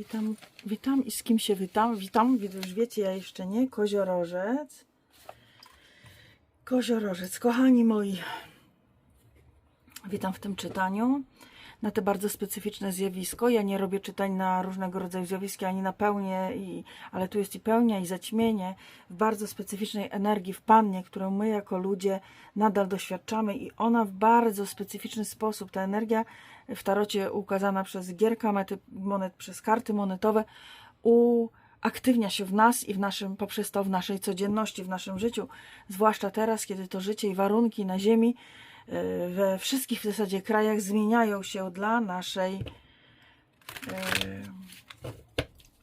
Witam, witam i z kim się witam? Witam, już wiecie, ja jeszcze nie. Koziorożec. Koziorożec, kochani moi. Witam w tym czytaniu na te bardzo specyficzne zjawisko. Ja nie robię czytań na różnego rodzaju zjawiska, ani na pełnię, i, ale tu jest i pełnia, i zaćmienie w bardzo specyficznej energii w Pannie, którą my jako ludzie nadal doświadczamy i ona w bardzo specyficzny sposób, ta energia w tarocie ukazana przez gierka mety, monet, przez karty monetowe uaktywnia się w nas i w naszym, poprzez to w naszej codzienności, w naszym życiu, zwłaszcza teraz, kiedy to życie i warunki na ziemi we wszystkich w zasadzie krajach zmieniają się dla naszej y,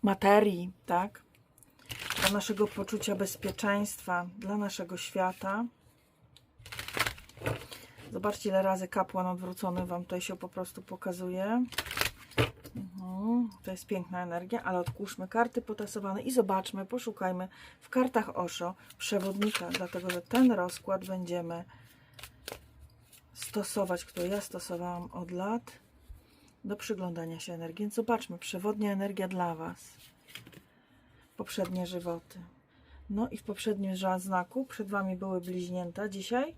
materii, tak? Dla naszego poczucia bezpieczeństwa, dla naszego świata. Zobaczcie, ile razy kapłan odwrócony Wam tutaj się po prostu pokazuje. Mhm, To jest piękna energia, ale odkłuszmy karty potasowane i zobaczmy, poszukajmy w kartach Osho przewodnika, dlatego że ten rozkład będziemy stosować, który ja stosowałam od lat do przyglądania się energii. Więc zobaczmy, przewodnia energia dla Was. Poprzednie żywoty. No i w poprzednim znaku przed Wami były bliźnięta dzisiaj.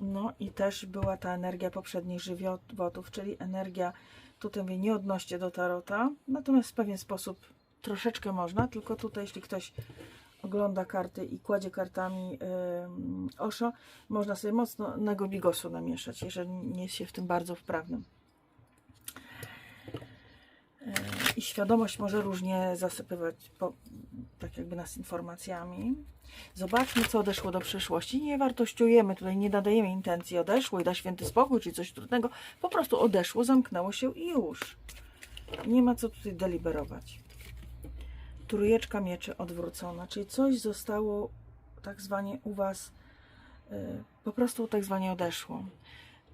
No i też była ta energia poprzednich żywotów, czyli energia, tutaj mówię, nie odnoście do tarota, natomiast w pewien sposób troszeczkę można, tylko tutaj jeśli ktoś ogląda karty i kładzie kartami ym, Osho, można sobie mocnego bigosu namieszać, jeżeli nie jest się w tym bardzo wprawnym. Yy, I świadomość może różnie zasypywać po, tak jakby nas informacjami. Zobaczmy, co odeszło do przeszłości. Nie wartościujemy tutaj, nie nadajemy intencji odeszło i da święty spokój, czy coś trudnego. Po prostu odeszło, zamknęło się i już. Nie ma co tutaj deliberować. Trójeczka mieczy odwrócona, czyli coś zostało tak zwanie u Was y, po prostu tak zwanie odeszło.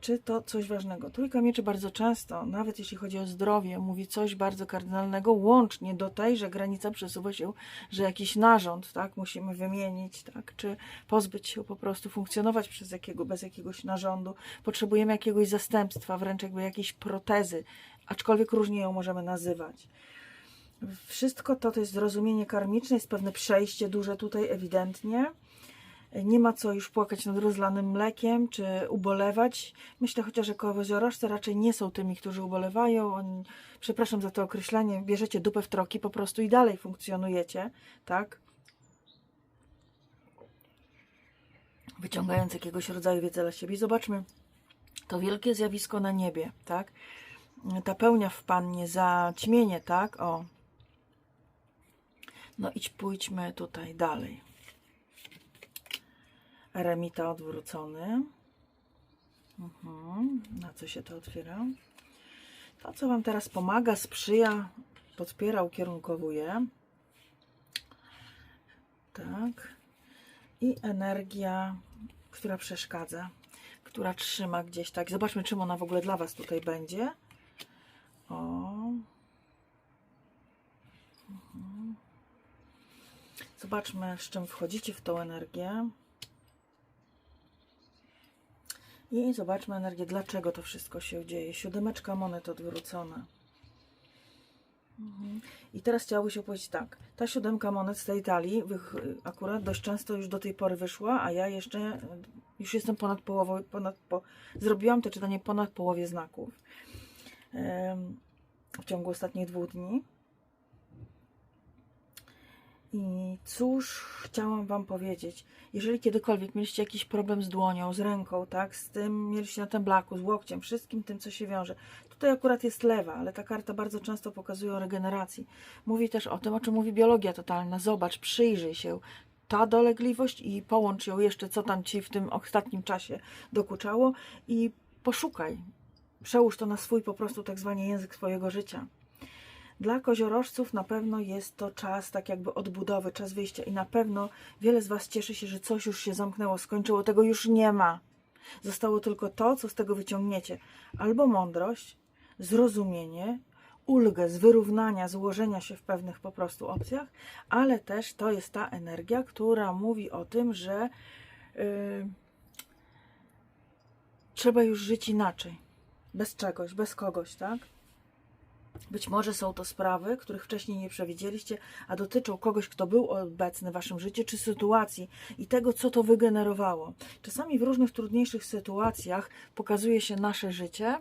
Czy to coś ważnego? Trójka mieczy bardzo często, nawet jeśli chodzi o zdrowie, mówi coś bardzo kardynalnego, łącznie do tej, że granica przesuwa się, że jakiś narząd, tak, musimy wymienić, tak, czy pozbyć się po prostu, funkcjonować przez jakiego, bez jakiegoś narządu. Potrzebujemy jakiegoś zastępstwa, wręcz jakby jakiejś protezy, aczkolwiek różnie ją możemy nazywać. Wszystko to to jest zrozumienie karmiczne, jest pewne przejście duże tutaj ewidentnie. Nie ma co już płakać nad rozlanym mlekiem, czy ubolewać. Myślę chociaż, że koziorożce raczej nie są tymi, którzy ubolewają. Oni, przepraszam za to określenie, bierzecie dupę w troki po prostu i dalej funkcjonujecie, tak? Wyciągając jakiegoś rodzaju wiedzę dla siebie. Zobaczmy to wielkie zjawisko na niebie, tak? Ta pełnia w pannie, zaćmienie, tak? O. No idź, pójdźmy tutaj dalej. Eremita odwrócony. Mhm. Na co się to otwiera? To, co Wam teraz pomaga, sprzyja, podpiera, ukierunkowuje. Tak. I energia, która przeszkadza, która trzyma gdzieś tak. Zobaczmy, czym ona w ogóle dla Was tutaj będzie. O. Mhm. Zobaczmy, z czym wchodzicie w tą energię. I zobaczmy energię, dlaczego to wszystko się dzieje. Siódemeczka monet odwrócona. Mhm. I teraz chciałoby się powiedzieć tak. Ta siódemka monet z tej talii akurat dość często już do tej pory wyszła, a ja jeszcze już jestem ponad połową, ponad po, zrobiłam to czytanie ponad połowie znaków w ciągu ostatnich dwóch dni. I cóż chciałam Wam powiedzieć? Jeżeli kiedykolwiek mieliście jakiś problem z dłonią, z ręką, tak, z tym, mieliście na tym blaku, z łokciem, wszystkim tym, co się wiąże. Tutaj akurat jest lewa, ale ta karta bardzo często pokazuje o regeneracji. Mówi też o tym, o czym mówi biologia totalna. Zobacz, przyjrzyj się. Ta dolegliwość i połącz ją jeszcze, co tam Ci w tym ostatnim czasie dokuczało i poszukaj. Przełóż to na swój po prostu tak zwany język swojego życia. Dla koziorożców na pewno jest to czas tak jakby odbudowy, czas wyjścia i na pewno wiele z Was cieszy się, że coś już się zamknęło, skończyło, tego już nie ma. Zostało tylko to, co z tego wyciągniecie. Albo mądrość, zrozumienie, ulgę z wyrównania, złożenia się w pewnych po prostu opcjach, ale też to jest ta energia, która mówi o tym, że yy, trzeba już żyć inaczej. Bez czegoś, bez kogoś, tak? Być może są to sprawy, których wcześniej nie przewidzieliście, a dotyczą kogoś, kto był obecny w waszym życiu, czy sytuacji i tego, co to wygenerowało. Czasami w różnych trudniejszych sytuacjach pokazuje się nasze życie,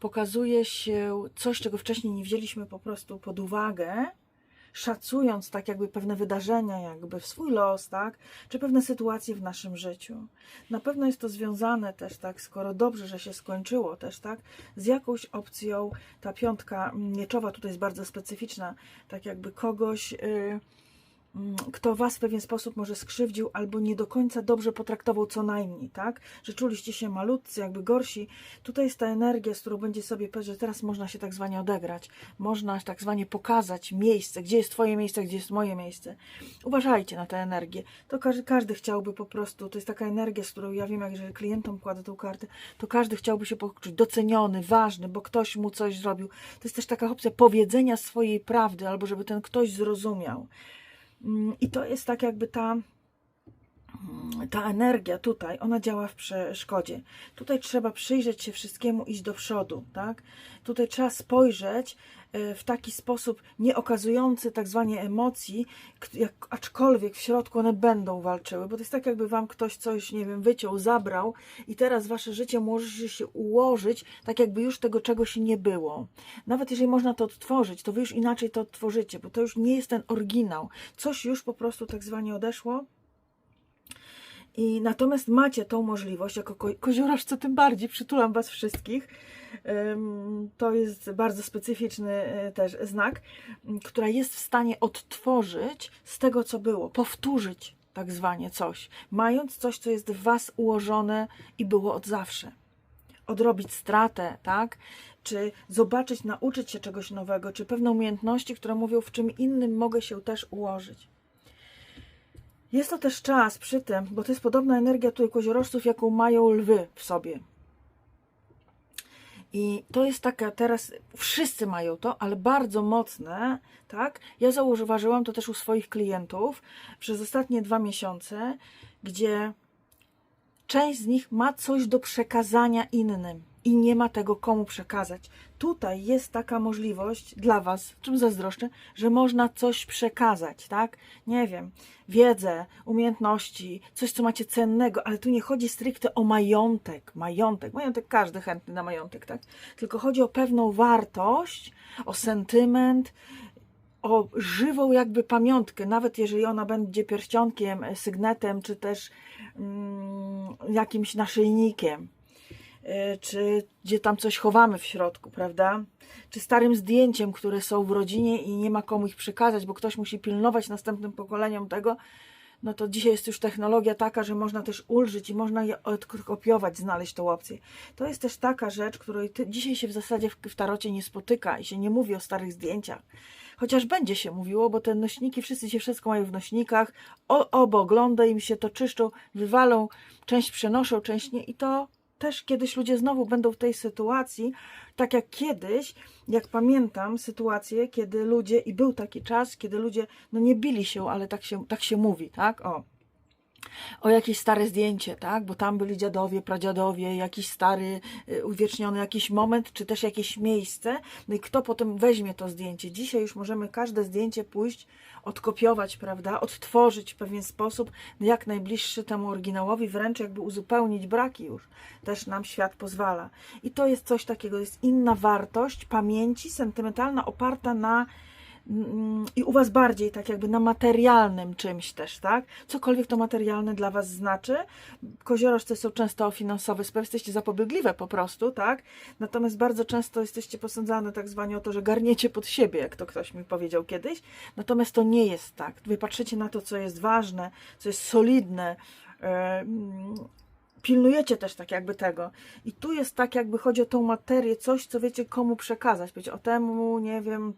pokazuje się coś, czego wcześniej nie wzięliśmy po prostu pod uwagę, szacując tak jakby pewne wydarzenia, jakby w swój los, tak, czy pewne sytuacje w naszym życiu. Na pewno jest to związane też, tak, skoro dobrze, że się skończyło też, tak, z jakąś opcją, ta piątka mieczowa tutaj jest bardzo specyficzna, tak jakby kogoś... Yy, kto was w pewien sposób może skrzywdził albo nie do końca dobrze potraktował co najmniej, tak? Że czuliście się malutcy, jakby gorsi. Tutaj jest ta energia, z którą będzie sobie powiedzieć, że teraz można się tak zwanie odegrać. Można tak zwanie pokazać miejsce, gdzie jest twoje miejsce, gdzie jest moje miejsce. Uważajcie na tę energię. To każdy, każdy chciałby po prostu, to jest taka energia, z którą ja wiem, jak jeżeli klientom kładę tą kartę, to każdy chciałby się poczuć doceniony, ważny, bo ktoś mu coś zrobił. To jest też taka opcja powiedzenia swojej prawdy, albo żeby ten ktoś zrozumiał. Mm, I to jest tak jakby ta, mm, ta energia tutaj, ona działa w przeszkodzie. Tutaj trzeba przyjrzeć się wszystkiemu, iść do przodu, tak? Tutaj trzeba spojrzeć w taki sposób nie okazujący tak zwanie emocji, jak, aczkolwiek w środku one będą walczyły, bo to jest tak jakby wam ktoś coś, nie wiem, wyciął, zabrał i teraz wasze życie może się ułożyć tak jakby już tego czegoś nie było. Nawet jeżeli można to odtworzyć, to wy już inaczej to odtworzycie, bo to już nie jest ten oryginał. Coś już po prostu tak zwanie odeszło, i natomiast macie tą możliwość, jako ko koziorożce tym bardziej, przytulam Was wszystkich. To jest bardzo specyficzny y, też znak, która jest w stanie odtworzyć z tego, co było, powtórzyć tak zwanie coś, mając coś, co jest w Was ułożone i było od zawsze. Odrobić stratę, tak? Czy zobaczyć, nauczyć się czegoś nowego, czy pewne umiejętności, które mówią, w czym innym mogę się też ułożyć. Jest to też czas przy tym, bo to jest podobna energia tutaj koziorożców, jaką mają lwy w sobie. I to jest taka teraz, wszyscy mają to, ale bardzo mocne, tak? Ja zauważyłam to też u swoich klientów przez ostatnie dwa miesiące, gdzie część z nich ma coś do przekazania innym i nie ma tego komu przekazać. Tutaj jest taka możliwość dla Was, czym zazdroszczę, że można coś przekazać, tak? Nie wiem, wiedzę, umiejętności, coś, co macie cennego, ale tu nie chodzi stricte o majątek. Majątek, majątek każdy chętny na majątek, tak? Tylko chodzi o pewną wartość, o sentyment, o żywą jakby pamiątkę, nawet jeżeli ona będzie pierścionkiem, sygnetem, czy też mm, jakimś naszyjnikiem, czy gdzie tam coś chowamy w środku, prawda? Czy starym zdjęciem, które są w rodzinie i nie ma komu ich przekazać, bo ktoś musi pilnować następnym pokoleniom tego, no to dzisiaj jest już technologia taka, że można też ulżyć i można je odkopiować, znaleźć tą opcję. To jest też taka rzecz, której dzisiaj się w zasadzie w, w tarocie nie spotyka i się nie mówi o starych zdjęciach. Chociaż będzie się mówiło, bo te nośniki, wszyscy się wszystko mają w nośnikach, o, obo ogląda im się to czyszczą, wywalą, część przenoszą, część nie i to też kiedyś ludzie znowu będą w tej sytuacji, tak jak kiedyś, jak pamiętam sytuację, kiedy ludzie, i był taki czas, kiedy ludzie, no nie bili się, ale tak się, tak się mówi, tak, o, o jakieś stare zdjęcie, tak? Bo tam byli dziadowie, pradziadowie, jakiś stary, y, uwieczniony jakiś moment, czy też jakieś miejsce. No i kto potem weźmie to zdjęcie? Dzisiaj już możemy każde zdjęcie pójść, odkopiować, prawda? Odtworzyć w pewien sposób, no jak najbliższy temu oryginałowi, wręcz jakby uzupełnić braki już. Też nam świat pozwala. I to jest coś takiego, jest inna wartość pamięci sentymentalna, oparta na i u Was bardziej tak jakby na materialnym czymś też, tak? Cokolwiek to materialne dla Was znaczy. Koziorożce są często finansowe sprawy, jesteście zapobiegliwe po prostu, tak? Natomiast bardzo często jesteście posądzane tak zwanie o to, że garniecie pod siebie, jak to ktoś mi powiedział kiedyś. Natomiast to nie jest tak. Wy patrzycie na to, co jest ważne, co jest solidne, mm, pilnujecie też tak jakby tego. I tu jest tak jakby chodzi o tą materię, coś, co wiecie komu przekazać. Być o temu, nie wiem,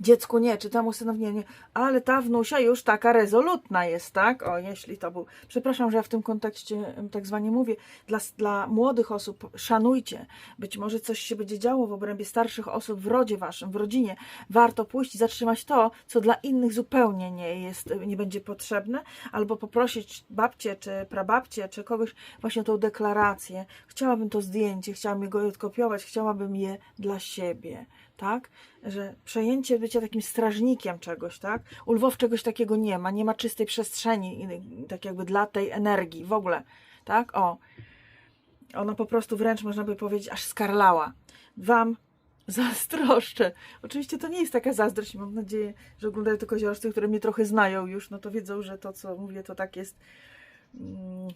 dziecku nie, czy temu synowi nie, ale ta wnusia już taka rezolutna jest, tak? O, jeśli to był. Przepraszam, że ja w tym kontekście tak zwanie mówię. Dla, dla młodych osób szanujcie. Być może coś się będzie działo w obrębie starszych osób w rodzie waszym, w rodzinie. Warto pójść i zatrzymać to, co dla innych zupełnie nie jest, nie będzie potrzebne, albo poprosić babcię, czy prababcię, czy kogoś właśnie tą deklarację. Chciałabym to zdjęcie, chciałabym go odkopiować, chciałabym je dla siebie tak? Że przejęcie bycia takim strażnikiem czegoś, tak? U lwów czegoś takiego nie ma, nie ma czystej przestrzeni, tak jakby dla tej energii w ogóle, tak? O. Ona po prostu wręcz, można by powiedzieć, aż skarlała. Wam zazdroszczę. Oczywiście to nie jest taka zazdrość. Mam nadzieję, że oglądają to koziołowcy, które mnie trochę znają już, no to wiedzą, że to, co mówię, to tak jest. Mm.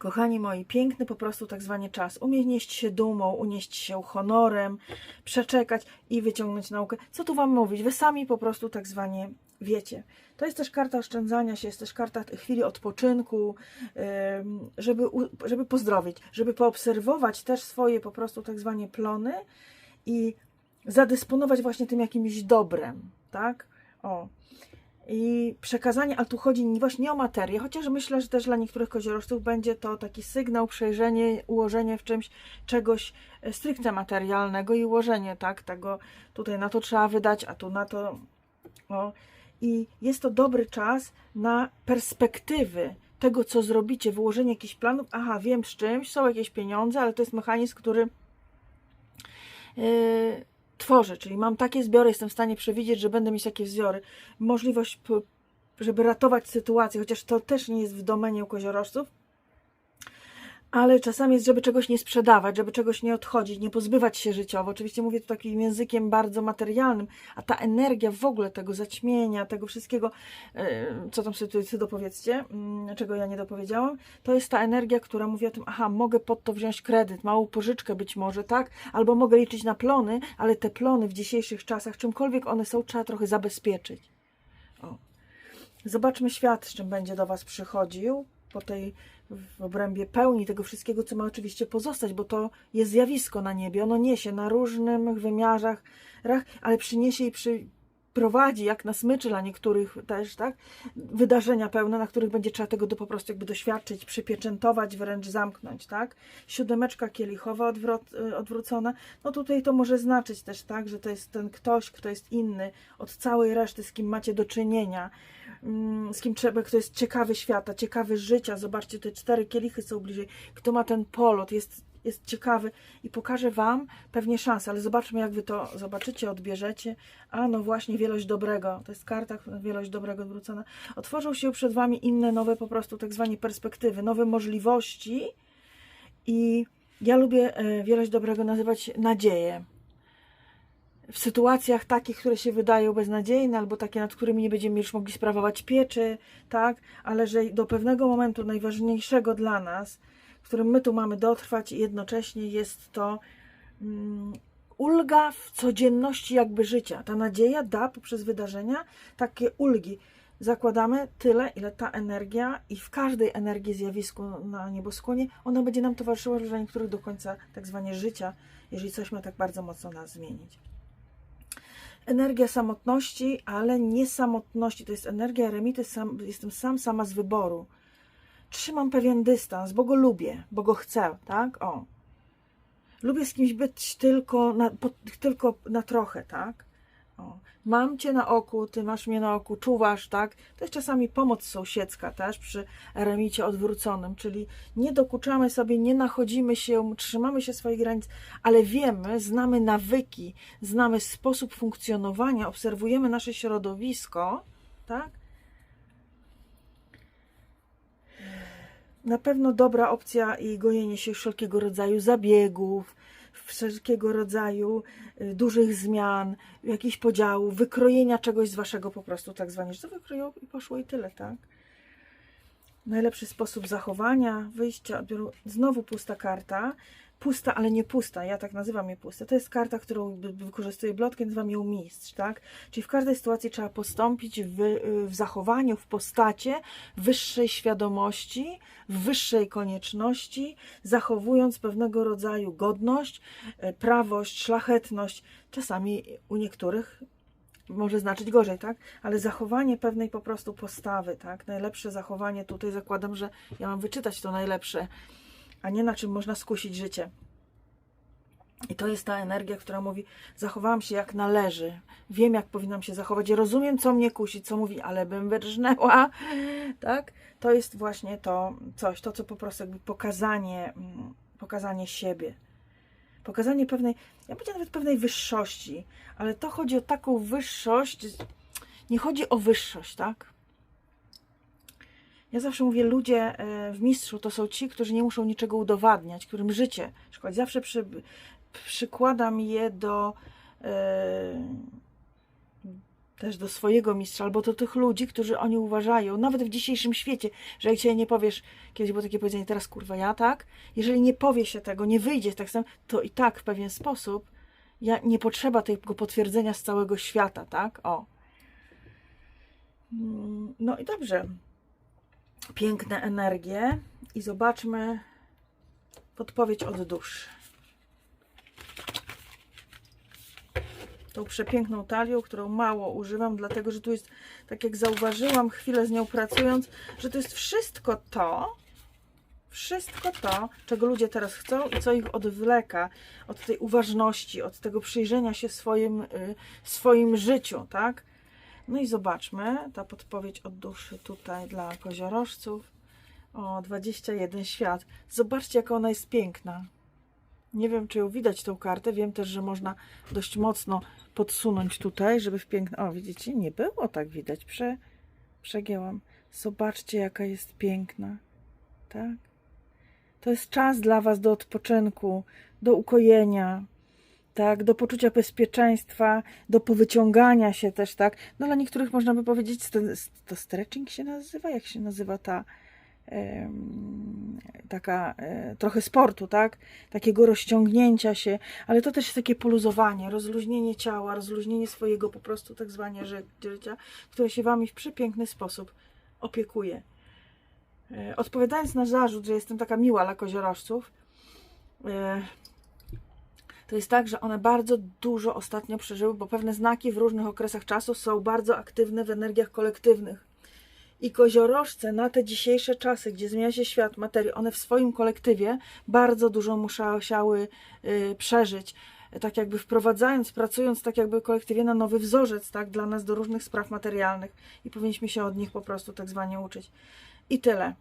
Kochani moi, piękny po prostu tak zwany czas. Unieść się dumą, unieść się honorem, przeczekać i wyciągnąć naukę. Co tu Wam mówić? Wy sami po prostu tak zwanie wiecie. To jest też karta oszczędzania się, jest też karta chwili odpoczynku, żeby, żeby pozdrowić, żeby poobserwować też swoje po prostu tak zwanie plony i zadysponować właśnie tym jakimś dobrem, tak? O. I przekazanie, ale tu chodzi nie- właśnie nie o materię, chociaż myślę, że też dla niektórych koziorożców będzie to taki sygnał, przejrzenie, ułożenie w czymś czegoś e, stricte materialnego i ułożenie, tak, tego tutaj na to trzeba wydać, a tu na to, o. I jest to dobry czas na perspektywy tego, co zrobicie, wyłożenie jakichś planów. Aha, wiem z czymś, są jakieś pieniądze, ale to jest mechanizm, który yy, tworzę, czyli mam takie zbiory, jestem w stanie przewidzieć, że będę mieć takie wziory. Możliwość, żeby ratować sytuację, chociaż to też nie jest w domenie u koziorożców, ale czasami jest, żeby czegoś nie sprzedawać, żeby czegoś nie odchodzić, nie pozbywać się życiowo. Oczywiście mówię tu takim językiem bardzo materialnym, a ta energia w ogóle tego zaćmienia, tego wszystkiego, yy, co tam sobie tutaj dopowiedzcie, mm, czego ja nie dopowiedziałam, to jest ta energia, która mówi o tym, aha, mogę pod to wziąć kredyt, małą pożyczkę być może, tak? Albo mogę liczyć na plony, ale te plony w dzisiejszych czasach, czymkolwiek one są, trzeba trochę zabezpieczyć. O. Zobaczmy świat, z czym będzie do Was przychodził po tej w obrębie pełni tego wszystkiego, co ma oczywiście pozostać, bo to jest zjawisko na niebie. Ono niesie na różnych wymiarach, rach, ale przyniesie i przyprowadzi, jak na smyczy dla niektórych też, tak? Wydarzenia pełne, na których będzie trzeba tego do, po prostu jakby doświadczyć, przypieczętować, wręcz zamknąć, tak? Siódemeczka kielichowa odwrot, y, odwrócona, no tutaj to może znaczyć też, tak? Że to jest ten ktoś, kto jest inny od całej reszty, z kim macie do czynienia, z kim trzeba, kto jest ciekawy świata, ciekawy życia. Zobaczcie, te cztery kielichy są bliżej. Kto ma ten polot, jest, jest ciekawy i pokaże Wam pewnie szansę, ale zobaczmy, jak Wy to zobaczycie, odbierzecie. A no właśnie, wielość dobrego. To jest karta, wielość dobrego odwrócona. Otworzą się przed Wami inne, nowe po prostu tak zwane perspektywy, nowe możliwości i ja lubię e, wielość dobrego nazywać nadzieję w sytuacjach takich, które się wydają beznadziejne, albo takie, nad którymi nie będziemy już mogli sprawować pieczy, tak, ale że do pewnego momentu najważniejszego dla nas, w którym my tu mamy dotrwać, jednocześnie jest to mm, ulga w codzienności jakby życia. Ta nadzieja da poprzez wydarzenia takie ulgi. Zakładamy tyle, ile ta energia i w każdej energii zjawisku na nieboskłonie, ona będzie nam towarzyszyła dla niektórych do końca tak zwanie życia, jeżeli coś ma tak bardzo mocno nas zmienić energia samotności, ale nie samotności. To jest energia eremity, sam, jestem sam, sama z wyboru. Trzymam pewien dystans, bo go lubię, bo go chcę, tak? O. Lubię z kimś być tylko na, po, tylko na trochę, tak? O. Mam cię na oku, ty masz mnie na oku, czuwasz, tak? To jest czasami pomoc sąsiedzka też przy eremicie odwróconym, czyli nie dokuczamy sobie, nie nachodzimy się, trzymamy się swoich granic, ale wiemy, znamy nawyki, znamy sposób funkcjonowania, obserwujemy nasze środowisko, tak? Na pewno dobra opcja i gojenie się wszelkiego rodzaju zabiegów, wszelkiego rodzaju y, dużych zmian, jakichś podziałów, wykrojenia czegoś z waszego po prostu tak zwanie, że to wykroją i poszło i tyle, tak? Najlepszy sposób zachowania, wyjścia. Znowu pusta karta. Pusta, ale nie pusta. Ja tak nazywam je puste. To jest karta, którą wy- wykorzystuje Blotkin, nazywam ją mistrz, tak? Czyli w każdej sytuacji trzeba postąpić w, w zachowaniu, w postacie wyższej świadomości, wyższej konieczności, zachowując pewnego rodzaju godność, e, prawość, szlachetność. Czasami u niektórych może znaczyć gorzej, tak? Ale zachowanie pewnej po prostu postawy, tak? Najlepsze zachowanie tutaj zakładam, że ja mam wyczytać to najlepsze, a nie na czym można skusić życie. I to jest ta energia, która mówi: Zachowałam się jak należy, wiem, jak powinnam się zachować, rozumiem, co mnie kusi, co mówi, ale bym wyrżnęła, tak? To jest właśnie to coś, to co po prostu jakby pokazanie, mm, pokazanie siebie. Pokazanie pewnej, ja powiedziałam nawet pewnej wyższości, ale to chodzi o taką wyższość, nie chodzi o wyższość, tak? Ja zawsze mówię, ludzie e, w mistrzu to są ci, którzy nie muszą niczego udowadniać, którym życie szkodzi. Zawsze przy, przykładam je do e, też do swojego mistrza, albo do tych ludzi, którzy oni uważają, nawet w dzisiejszym świecie, że jak się nie powiesz, kiedyś było takie powiedzenie, teraz kurwa ja tak, jeżeli nie powie się tego, nie wyjdzie tak samo, to i tak w pewien sposób ja, nie potrzeba tego potwierdzenia z całego świata, tak? O. Mm, No i dobrze. Piękne energie i zobaczmy podpowiedź od duszy. tą przepiękną talią, którą mało używam, dlatego że tu jest, tak jak zauważyłam chwilę z nią pracując, że to jest wszystko to, wszystko to, czego ludzie teraz chcą i co ich odwleka od tej uważności, od tego przyjrzenia się swoim, y, swoim życiu, tak? No i zobaczmy, ta podpowiedź od duszy tutaj dla koziorożców. O, 21 świat. Zobaczcie, jaka ona jest piękna. Nie wiem, czy ją widać tą kartę. Wiem też, że można dość mocno podsunąć tutaj, żeby w piękne... O, widzicie? Nie było tak widać. Prze... Przegięłam. Zobaczcie, jaka jest piękna. Tak? To jest czas dla Was do odpoczynku, do ukojenia, tak? Do poczucia bezpieczeństwa, do powyciągania się też, tak? No dla niektórych można by powiedzieć, to, stretching się nazywa? Jak się nazywa ta taka e, trochę sportu, tak? Takiego rozciągnięcia się, ale to też jest takie poluzowanie, rozluźnienie ciała, rozluźnienie swojego po prostu tak zwanie ży- życia, które się Wami w przepiękny sposób opiekuje. E, Odpowiadając na zarzut, że jestem taka miła dla koziorożców, e, to jest tak, że one bardzo dużo ostatnio przeżyły, bo pewne znaki w różnych okresach czasu są bardzo aktywne w energiach kolektywnych. I koziorożce na te dzisiejsze czasy, gdzie zmienia się świat, materii, one w swoim kolektywie bardzo dużo musiały y, przeżyć. Tak jakby wprowadzając, pracując tak jakby kolektywie na nowy wzorzec, tak, dla nas do różnych spraw materialnych i powinniśmy się od nich po prostu tak zwanie uczyć. I tyle.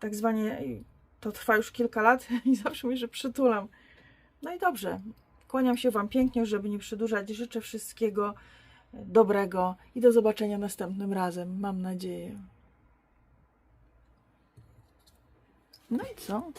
Tak zwanie, to trwa już kilka lat i zawsze mówię, że przytulam. No i dobrze. Kłaniam się Wam pięknie, żeby nie przedłużać. Życzę wszystkiego dobrego i do zobaczenia następnym razem. Mam nadzieję. No i co?